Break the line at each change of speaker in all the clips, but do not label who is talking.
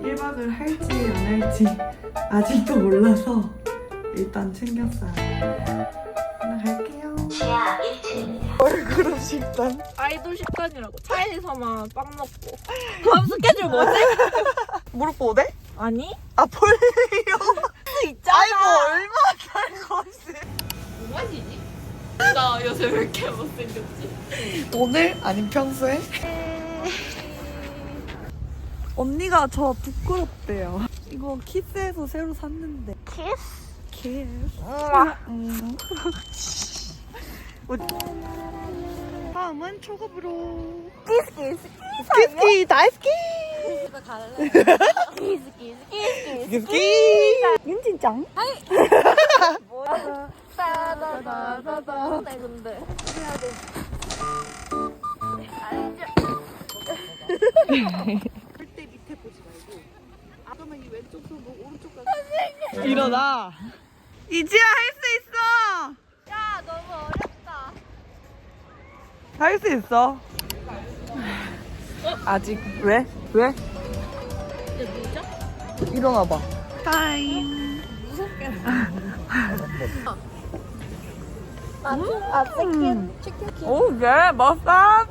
일박을 할지 안 할지 아직도 몰라서 일단 챙겼어요. 하나 갈게요. 얼굴 식단.
아이돌 식단이라고 차에서만 빵 먹고 다음 스케줄 뭐지?
무릎 보호대?
아니?
아 폴리오.
있잖아
아이 뭐 얼마나 잘 것이.
뭐 마시지? 나 요새 왜 이렇게 못생겼지?
오늘 아님 평소에? 언니가 저 부끄럽대요. 이거 키스에서 새로 샀는데.
키스?
키스. 음. 다음은 초급으로.
키스 키스
키스키 다이스키.
키스 갈래? 키스 키스 키스 키스
키스키. 윤진짱.
뭐야? 따다다다다 네 근데 해야 돼
절대 밑에 보지 말고. 아까만 이 왼쪽 손 보고 오른쪽 가. 일어나. 이지야 할 수 있어.
야 너무 어렵다
할 수 있어. 아직 왜? 왜?
이제?
일어나 봐. 타임.
아 치킨 치킨
오, 예, 머싸.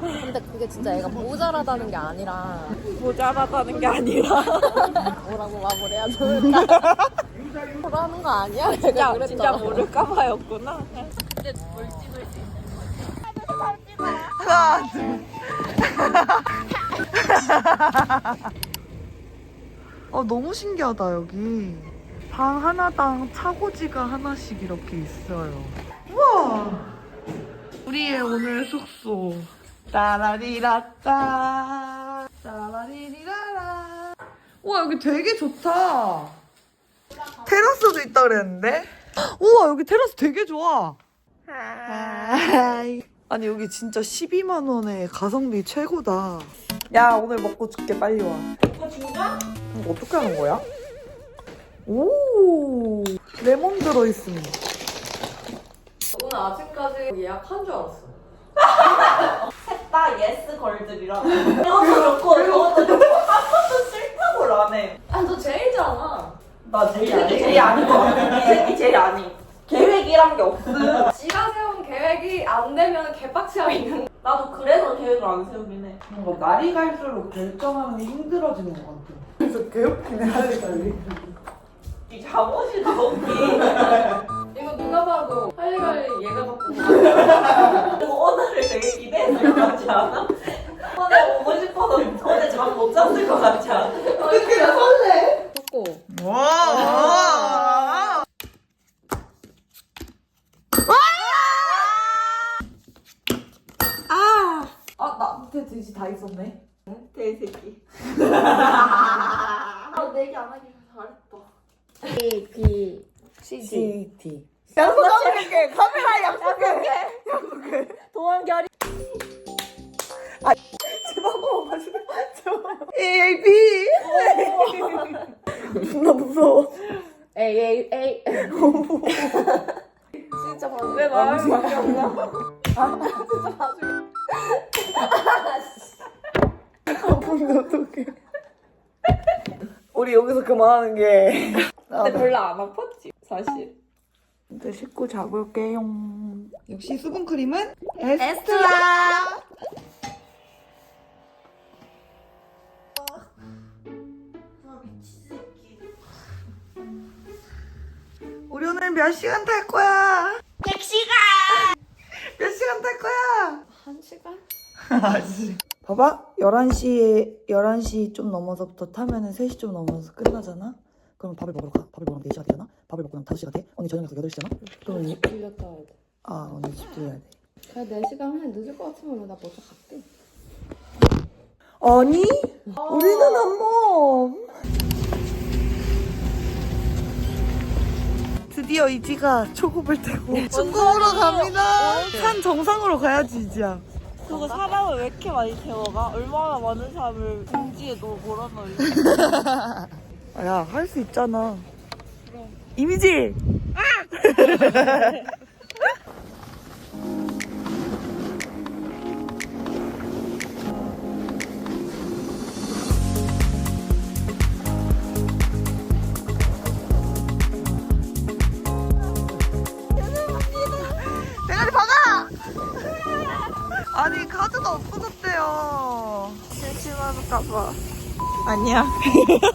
근데 그게 진짜 애가 모자라다는 게 아니라
모자라다는 게 아니라.
뭐라고 마무리해야 좋을까? 그러는 거 아니야? 내가
진짜,
그랬잖아.
진짜 모를까봐였구나.
근데 뭘 찍을 수
하나, 둘. 어, 너무 신기하다, 여기. 방 하나당 차고지가 하나씩 이렇게 있어요. 우와! 우리의 오늘 숙소. 따라리라따. 따라리리라라. 우와, 여기 되게 좋다. 테라스도 있다 그랬는데? 우와, 여기 테라스 되게 좋아. 하이. 아니 여기 진짜 12만 원에 가성비 최고다. 야 오늘 먹고 줄게 빨리 와. 어 진짜? 이거 어떻게 하는 거야? 오 레몬 들어 있음.
오늘 아침까지 예약한 줄 알았어.
나 예스 걸들이라 이것도 좋고 저것도 좋고 한 번도 싫다고를 안해
아, 너 제일잖아.
나 제일 아니 제일 아닌 거 같아 이 새끼 제일 아니 계획이란 게 없음
지가 계획이 안 되면 개빡치가 있는
나도 그래서 계획을 안 세우긴 해
뭔가 날이 갈수록 결정하는 게 힘들어지는 것 같아. 그래서 개웃기네 날이 갈리.
이 잠옷이 더 웃기
이거 누가 봐도 할리갈리 얘가 갖고
오늘을 되게 기대했을 것 같지 않아? 오늘 오고 싶어서 어제 잠못 잤을 것 같지 않아
와. 아! 아, 나 밑에 돼지 다 있었네.
돼새끼
아 내기 안 하길 잘했다
A B
CT. 약속할게. 카메라 약속해.
도원결이
제발 먹어가지고. A B. 존나 무서워. 아픈데 어떡해. 우리 여기서 그만하는 게.
근데 별로 안 아팠지 사실
이제 씻고 자볼게요. 역시 수분크림은 에스트라. 우리 오늘 몇 시간 탈 거야? 100시간! 몇 시간 탈 거야?
한 시간?
아씨. 봐봐. 11시에, 11시 좀 넘어서부터 타면은 3시 좀 넘어서 끝나잖아? 그럼 밥을 먹으러 가. 밥을 먹으면 4시가 되잖아? 밥을 먹고 나면 5시가 돼? 언니 저녁에서 8시잖아? 그러면 이-
빌렸다 와야 돼.
아, 언니 집 들려야 돼.
그래 4시간 후에 늦을 것 같으면 나 먼저 갈게.
아니? 우리는 한 번. 드디어 이지가 초급을 타고 중국으로 갑니다. 산 정상으로 가야지 이지야.
그거 사람을 왜 이렇게 많이 태워가? 얼마나 많은 사람을 공지에 너 몰아넣으려
야, 할 수 있잖아. 이미지! 대 심심하다봐. 아니야.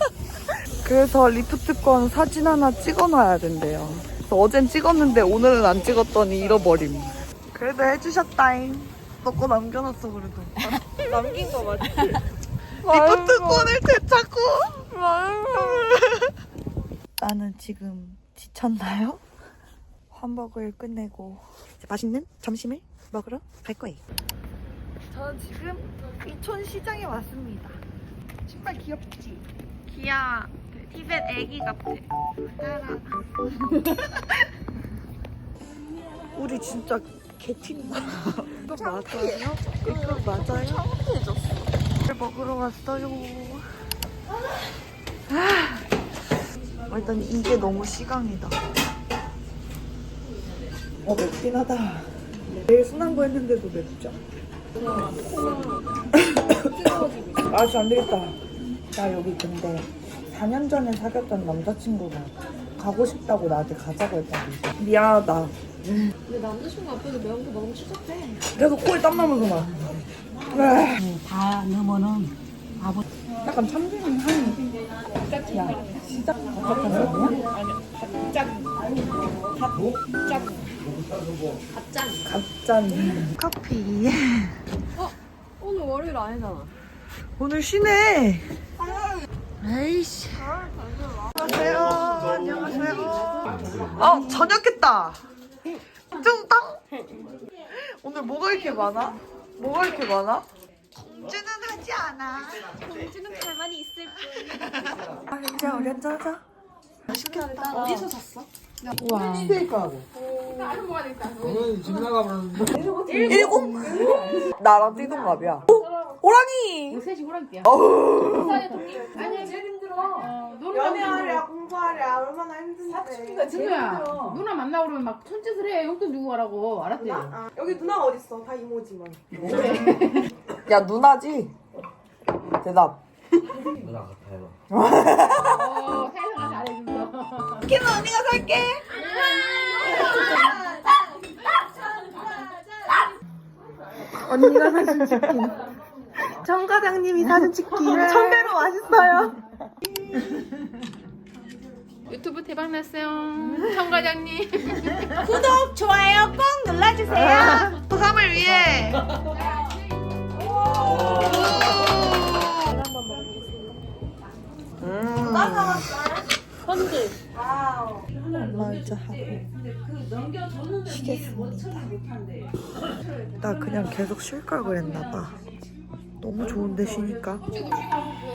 그래서 리프트권 사진 하나 찍어놔야 된대요. 그래서 어젠 찍었는데 오늘은 안 찍었더니 잃어버림. 그래도 해주셨다잉. 너거 남겨놨어 그래도.
남긴 거 맞지?
리프트권을 되찾고. 나는 지금 지쳤나요? hamburger 끝내고 맛있는 점심을 먹으러 갈 거예요. 저는 지금 이촌 시장에 왔습니다. 신발 귀엽지? 귀여워. 티벳 애기 같아. 우리 진짜 개팀다. 이거 맞아요? 이거 맞아요? 창피해졌어. 먹으러 왔어요. 아, 일단 이게 너무 시강이다. 어 맵긴 하다. 내일 순한 거 했는데도 맵죠. 맛이 안 되겠다. 나 여기 근데 4년 전에 사귀었던 남자친구가 가고 싶다고 나한테 가자고 했다고. 미안하다.
근데 남자친구 앞에서 매운 거 먹으면 추잡해.
계속 코에 땀 나면서 막. 네.
다 넣으면은 아버
약간 참기름 향이. 야, 진짜 바삭한 거야?
갓짠.
갓짠. 커피.
오늘 월요일 아니잖아.
오늘 쉬네. 에이씨. 안녕하세요. 안녕하세요. 어, 저녁했다. 뚱땅. 오늘 뭐가 이렇게 많아? 뭐가 이렇게 많아? 공주는 하지 않아.
공주는 가만히 있을 뿐.
아, 이제 우리 한잔하자.
맛있겠다. 어디서 샀어?
우와.
스테이크하고. 오늘 집 나가면
일곱? 나랑 띠동갑이야. 어? 호랑이!
셋이 호랑이야.
어우.
아니야 제일 힘들어. 어,
연애하랴 공부하랴 얼마나 힘든데
그러니까 진우야 누나 만나고 그러면 막 손짓을 해 용돈 주고 가라고 알았지?
아, 여기 누나가 어딨어 다 이모지만
야, 누나지? 대답.
누나 같아요.
어 세상아 잘해준다.
키는 언니가 살게. 언니가 사준 치킨. 정 과장님이 사준 치킨. 천배로 맛있어요.
유튜브 대박 났어요. 청 과장님.
구독, 좋아요 꼭 눌러주세요. 부감을 위해. 음.
현지.
먼저 하고 쉬겠습니다. 나 그냥 계속 쉴 걸 그랬나 봐. 너무 좋은데 쉬니까.